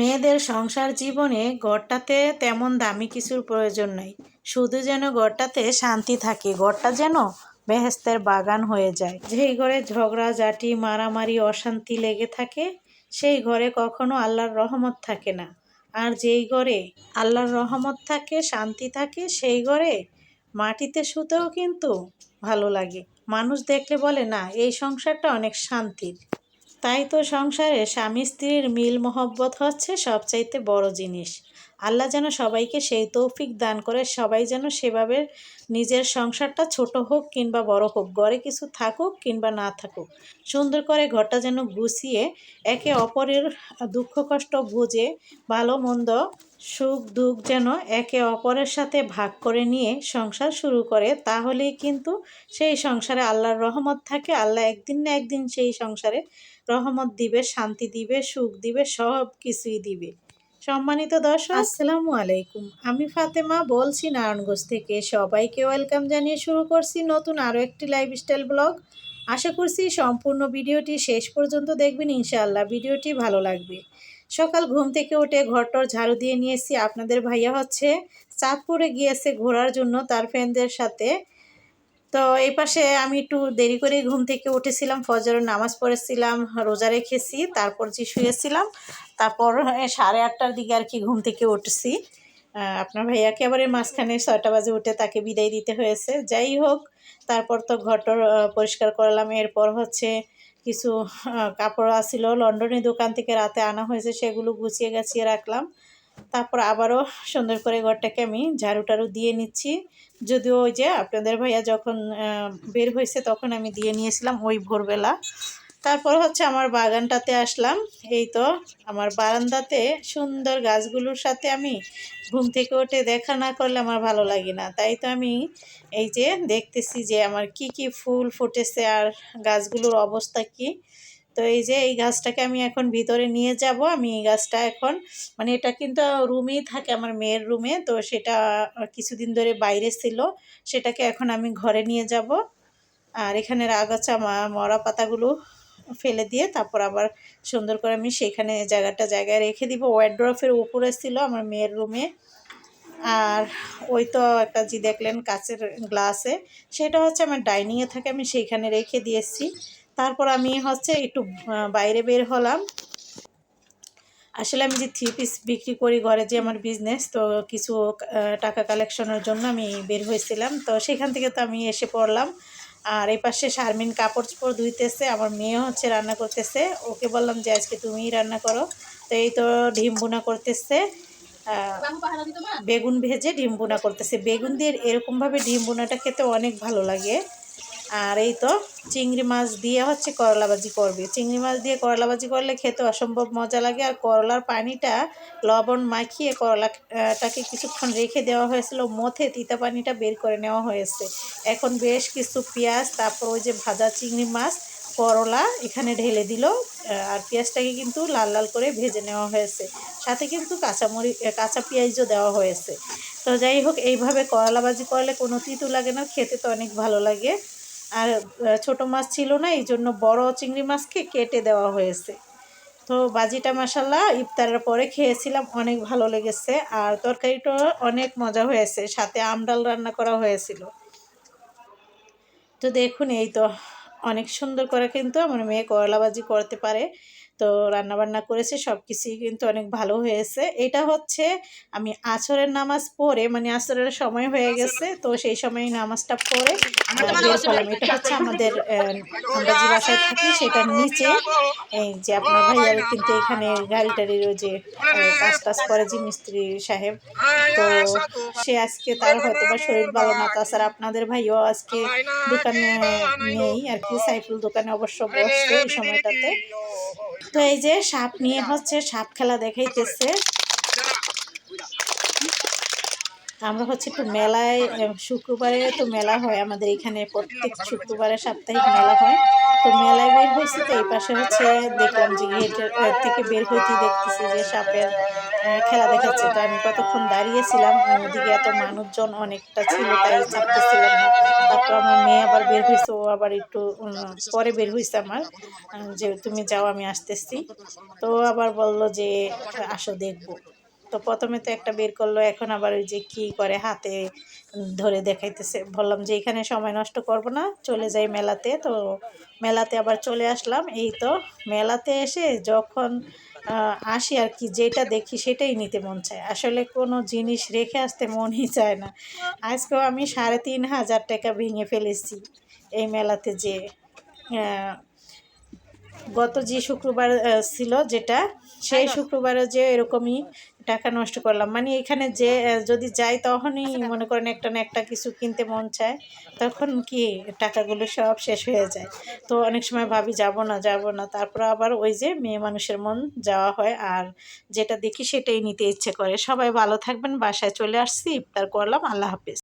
মেয়েদের সংসার জীবনে ঘরটাতে তেমন দামি কিছুর প্রয়োজন নাই। শুধু যেন ঘরটাতে শান্তি থাকে ঘরটা যেন বেহেস্তের বাগান হয়ে যায়। যেই ঘরে ঝগড়া ঝাঁটি মারামারি, অশান্তি লেগে থাকে, সেই ঘরে কখনো আল্লাহর রহমত থাকে না। আর যেই ঘরে আল্লাহর রহমত থাকে, শান্তি থাকে, সেই ঘরে মাটিতে শুতেও কিন্তু ভালো লাগে। মানুষ দেখলে বলে, না, এই সংসারটা অনেক শান্তির। তাই তো সংসারে স্বামী স্ত্রীর মিল মহব্বত হচ্ছে সবচাইতে বড় জিনিস। আল্লাহ যেন সবাইকে সেই তৌফিক দান করে, সবাই যেন সেভাবে নিজের সংসারটা ছোট হোক কিংবা বড় হোক ঘরে কিছু থাকুক কিংবা না থাকুক। সুন্দর করে ঘরটা যেন গুছিয়ে একে অপরের দুঃখ কষ্ট বুঝে, ভালো মন্দ সুখ দুঃখ যেন একে অপরের সাথে ভাগ করে নিয়ে সংসার শুরু করে, তাহলেই কিন্তু সেই সংসারে আল্লাহর রহমত থাকে। আল্লাহ একদিন না একদিন সেই সংসারে রহমত দিবে, শান্তি দিবে, সুখ দিবে সব কিছুই দিবে। সম্মানিত দর্শক। আসসালামু আলাইকুম। আমি ফাতেমা, বলছি নারায়ণগঞ্জ থেকে। সবাইকে ওয়েলকাম জানিয়ে শুরু করছি নতুন আরও একটি লাইফস্টাইল ব্লগ। আশা করছি সম্পূর্ণ ভিডিওটি শেষ পর্যন্ত দেখবেন, ইনশাআল্লাহ ভিডিওটি ভালো লাগবে। সকাল ঘুম থেকে উঠে ঘরটর ঝাড়ু দিয়ে নিয়েছি আপনাদের ভাইয়া হচ্ছে চাঁদপুরে গিয়েছে ঘোরার জন্য, তার ফ্রেন্ডদের সাথে। তো এই পাশে আমি একটু দেরি করে ঘুম থেকে উঠেছিলাম ফজরের নামাজ পড়েছিলাম রোজা রেখেছি তারপর যে শুয়েছিলাম তারপর সাড়ে আটটার দিকে আর কি ঘুম থেকে উঠছি। আপনার ভাইয়াকে আবার এই মাঝখানে ছয়টা বাজে উঠে তাকে বিদায় দিতে হয়েছে? যাই হোক তারপর তো ঘরটর আহ, পরিষ্কার করলাম। এরপর হচ্ছে কিছু কাপড় আসছিল লন্ডনের দোকান থেকে রাতে আনা হয়েছে সেগুলো গুছিয়ে গাছিয়ে রাখলাম। তারপর আবারও সুন্দর করে ঘরটাকে আমি ঝাড়ু টাড়ু দিয়ে নিচ্ছি। যদিও ওই যে আপনাদের ভাইয়া যখন বের হয়েছে তখন আমি দিয়ে নিয়েছিলাম ওই ভোরবেলা। তারপর হচ্ছে আমার বাগানটাতে আসলাম। এই তো আমার বারান্দাতে সুন্দর গাছগুলোর সাথে আমি ঘুম থেকে উঠে দেখা না করলে আমার ভালো লাগে না। তাই তো আমি এই যে দেখতেছি যে আমার কি কি ফুল ফুটেছে আর গাছগুলোর অবস্থা কি। তো এই যে এই গাছটাকে আমি এখন ভিতরে নিয়ে যাব। আমি এই গাছটা এখন মানে এটা কিন্তু রুমেই থাকে আমার মেয়ের রুমে, তো সেটা কিছুদিন ধরে বাইরে ছিল, সেটাকে এখন আমি ঘরে নিয়ে যাব। আর এখানে আগাছা মরা পাতাগুলো ফেলে দিয়ে, তারপর আবার সুন্দর করে আমি সেখানে জায়গাটা জায়গায় রেখে দিব। ওয়ার্ড্রফের উপরে ছিল আমার মেয়ের রুমে। আর ওই তো একটা জি দেখলেন কাচের গ্লাসে, সেটা হচ্ছে আমার ডাইনিংয়ে থাকে, আমি সেইখানে রেখে দিয়েছি। তারপর আমি হচ্ছে একটু বাইরে বের হলাম। আসলে আমি যে থ্রি পিস বিক্রি করি ঘরে যে আমার বিজনেস তো কিছু টাকা কালেকশনের জন্য আমি বের হয়েছিলাম। তো সেখান থেকে তো আমি এসে পড়লাম। আর এই পাশে শারমিন কাপড় চোপড় ধুইতেছে, আমার মেয়ে হচ্ছে রান্না করতেছে। ওকে বললাম যে, আজকে তুমিই রান্না করো। তো এই তো ডিম বোনা করতেছে। বেগুন ভেজে ডিম বোনা করতেছে। বেগুন দিয়ে এরকমভাবে ডিম বোনাটা খেতে অনেক ভালো লাগে। আর এই তো চিংড়ি মাছ দিয়ে হচ্ছে করলা ভাজি করবে। চিংড়ি মাছ দিয়ে করলা ভাজি করলে খেতে অসম্ভব মজা লাগে। আর করলার পানিটা লবণ মাখিয়ে করলাটাকে কিছুক্ষণ রেখে দেওয়া হয়েছিল। মথে তিতা পানিটা বের করে নেওয়া হয়েছে। এখন বেশ কিছু পেঁয়াজ, তারপর ওই যে ভাজা চিংড়ি মাছ, করলা এখানে ঢেলে দিল। আর পেঁয়াজটাকে কিন্তু লাল লাল করে ভেজে নেওয়া হয়েছে। সাথে কিন্তু কাঁচামরি কাঁচা পেঁয়াজও দেওয়া হয়েছে। তো যাই হোক, এইভাবে করলা ভাজি করলে কোনো তিতু লাগে না, খেতে তো অনেক ভালো লাগে। আর ছোট মাছ ছিল না, এই জন্য বড় চিংড়ি মাছকে কেটে দেওয়া হয়েছে। তো বাজিটা মাসাল্লাহ ইফতারের পরে খেয়েছিলাম, অনেক ভালো লেগেছে। আর তরকারিটা অনেক মজা হয়েছে, সাথে আমডাল রান্না করা হয়েছিল। তো দেখুন, এই তো অনেক সুন্দর করে কিন্তু আমার মেয়ে করলা বাজি করতে পারে। তো রান্না বান্না করেছে সব কিছুই কিন্তু অনেক ভালো হয়েছে। এটা হচ্ছে আমি আছরের নামাজ পড়ে মানে আছরের সময় হয়ে গেছে তো সেই সময় নামাজটা পড়ে বের এটা হচ্ছে আমাদের আমরা যে বাসায় থাকি সেটার নিচে এই যে আপনার ভাইয়ার কিন্তু এখানে গাড়ি টাড়ির ওই যে কাজ টাজ করে যে মিস্ত্রি সাহেব। তো সে আজকে তার হয়তো বা শরীর ভালো না তাছাড়া আপনাদের ভাইও আজকে দোকানে নেই। আর কি সাইফুল দোকানে অবশ্য বসছে এই সময়টাতে। তো এই যে সাপ নিয়ে হচ্ছে সাপ খেলা দেখাইতেছে। আমরা হচ্ছে একটু মেলায় শুক্রবারে তো মেলা হয়, আমাদের এখানে প্রত্যেক শুক্রবারে সাপ্তাহিক মেলা হয়। তো মেলায় বের হয়েছি তো এই পাশে হচ্ছে দেখলাম যে গেটের থেকে বের হইতে দেখতেছি যে সাপের খেলা দেখাচ্ছে। তো আমি কতক্ষণ দাঁড়িয়েছিলাম ওদিকে এত মানুষজন অনেকটা ছিল, তাই চাপতেছিলাম না। তারপর আমার মেয়ে আবার বের হয়েছে, ও আবার একটু পরে বের হয়েছে আমার। যে তুমি যাও, আমি আসতেছি। তো আবার বলল যে, আসো দেখব। তো প্রথমে তো একটা বের করল এখন আবার ওই যে কি করে হাতে ধরে দেখাইতেছে। বললাম যে এখানে সময় নষ্ট করব না চলে যাই মেলাতে। তো মেলাতে আবার চলে আসলাম। এই তো মেলাতে এসে যখন আসি আর কি যেটা দেখি সেটাই নিতে মন চায়। আসলে কোনো জিনিস রেখে আসতে মনই চায় না। আজকেও আমি সাড়ে তিন হাজার টাকা ভেঙে ফেলেছি এই মেলাতে যে গত যে শুক্রবার ছিল যেটা সেই শুক্রবারে যে এরকমই টাকা নষ্ট করলাম। মানে এখানে যে যদি যাই তখনই মনে করেন একটা না একটা কিছু কিনতে মন চায় তখন কি টাকাগুলো সব শেষ হয়ে যায়। তো অনেক সময় ভাবি যাব না যাব না। তারপর আবার ওই যে মেয়ে মানুষের মন যাওয়া হয় আর যেটা দেখি সেটাই নিতে ইচ্ছে করে। সবাই ভালো থাকবেন বাসায় চলে আসছি ইফতার করলাম আল্লাহ হাফিজ।